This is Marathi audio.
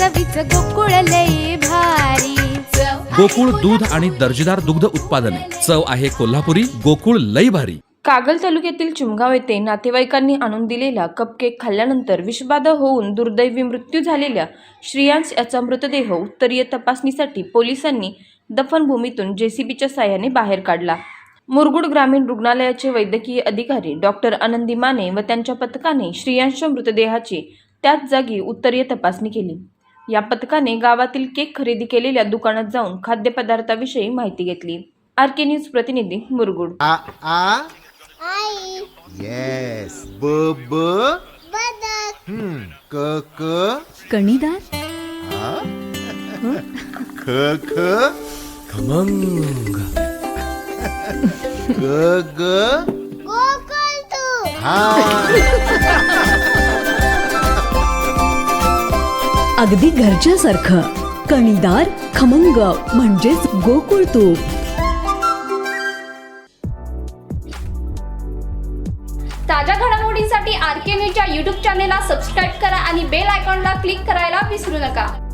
चवीच गोकुळ लई भारी. गोकुळ दूध आणि दर्जेदार दुग्ध उत्पादने. चव आहे कोल्हापुरी गोकुळ लई भारी. कागल तालुक्यातील चिमगाव येथे नातेवाईकांनी आणून दिलेला कपकेक खाल्ल्यानंतर विषबाधा होऊन दुर्दैवी मृत्यू झालेल्या श्रियांश याचा मृतदेह उत्तरीय तपासणीसाठी पोलिसांनी दफनभूमीतून जेसीबीच्या साह्याने बाहेर काढला. मुरगुड ग्रामीण रुग्णालयाचे वैद्यकीय अधिकारी डॉक्टर आनंदी माने व त्यांच्या पथकाने श्रियांश मृतदेहाची त्याच जागी उत्तरीय तपासणी केली. या पथकाने गावातील केक खरेदी केलेल्या दुकानात जाऊन खाद्यपदार्थाविषयी माहिती घेतली. आर के न्यूज प्रतिनिधी मुरगुड. आ आ? आई. येस ब ब? बदक. हम्म. क क? कणीदार? आ? ख ख? खमंग. ग ग? गोकुळ तू. हा. अगदी घरच्यासारखं. कणीदार खमंग म्हणजेच गोकुळ तूप. ताज्या घडामोडींसाठी आर के न्यूजच्या यूट्यूब चॅनेलला सबस्क्राईब करा आणि बेल आयकॉनला क्लिक करायला विसरू नका.